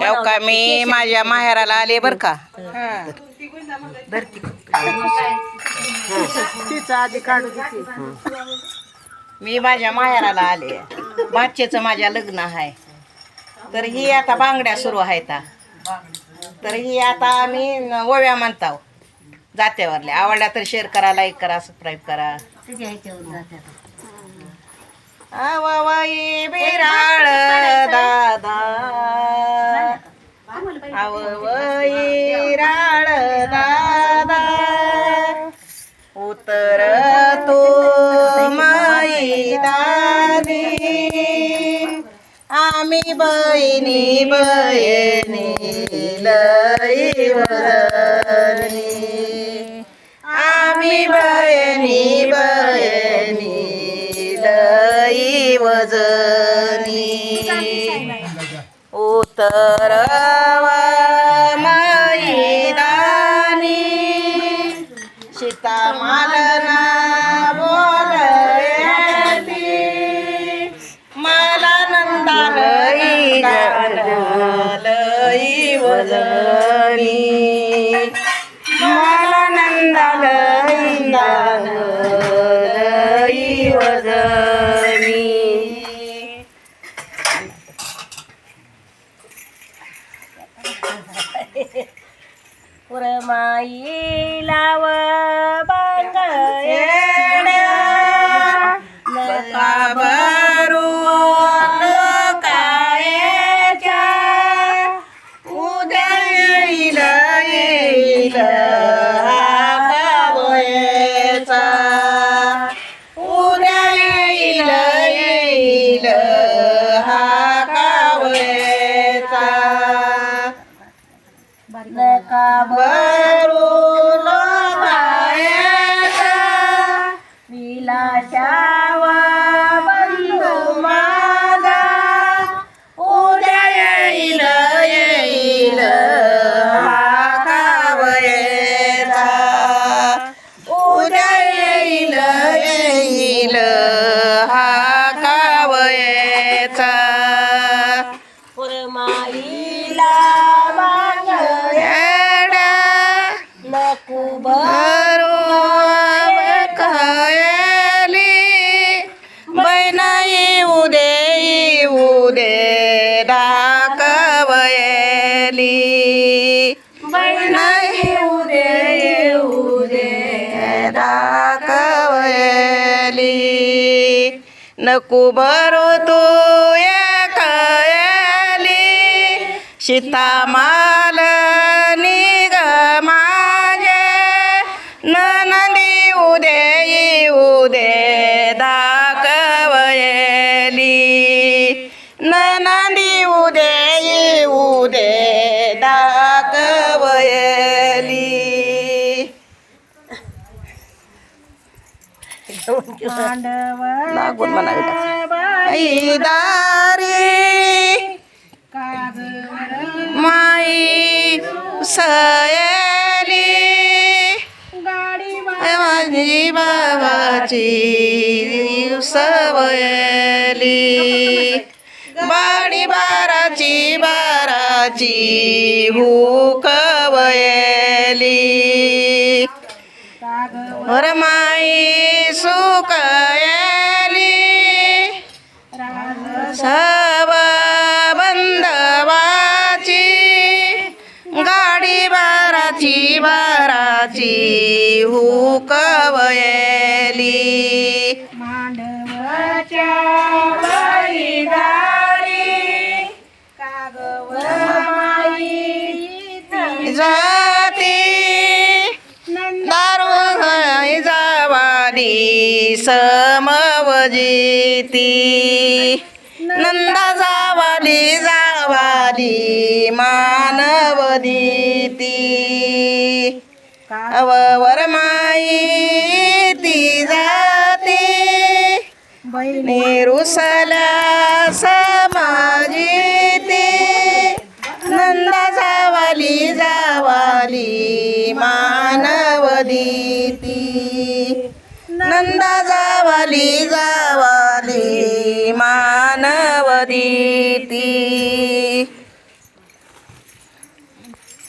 तेव्हा का. मी माझ्या माहेराला आले बर का? तिचं आधी काढू दे मी माझ्या माहेराला आले. बादशेचं माझ्या लग्न आहे. तर ही आता बांगड्या सुरू आहेत. तर ही आता आम्ही ओव्या म्हणताव. जात्यावरल्या आवडल्या तर शेअर करा लाईक करा सबस्क्राईब करा. आवई बिराळ दादा. आवई राळ दादा. उतर तो माई दादी आम्ही बहिणी बहिणी लई आम्ही बहिणी बहिणी. लई वजनी उतरवा मैदानी सीता मालना बोलयती मला नंदालई लई वजनी। पुरमाई लाव बांग नका भरून कायच्या विलाशावा बंधू माझा. उद्या येईल येईल हा कावयेचा उद्या येईल येईल हा कावयेचा पुरमाईला नको भरो तू कयली सीता माल लागून म्हणावी. दारी. माई सयली. माझी बाबाची सवयली. बाडी बाराची बाराची हुकवयली. रमाई हुकवयली मांडवाच्या जाती. दारू जावाली समवजिती नंदा जावाली जावाली मानवदीती अववर माई ती जाती. निरुसल्या समाजिती नंदा जावाली जावाली मानवदीती नंदा जावाली जावाली मानवदीती ती.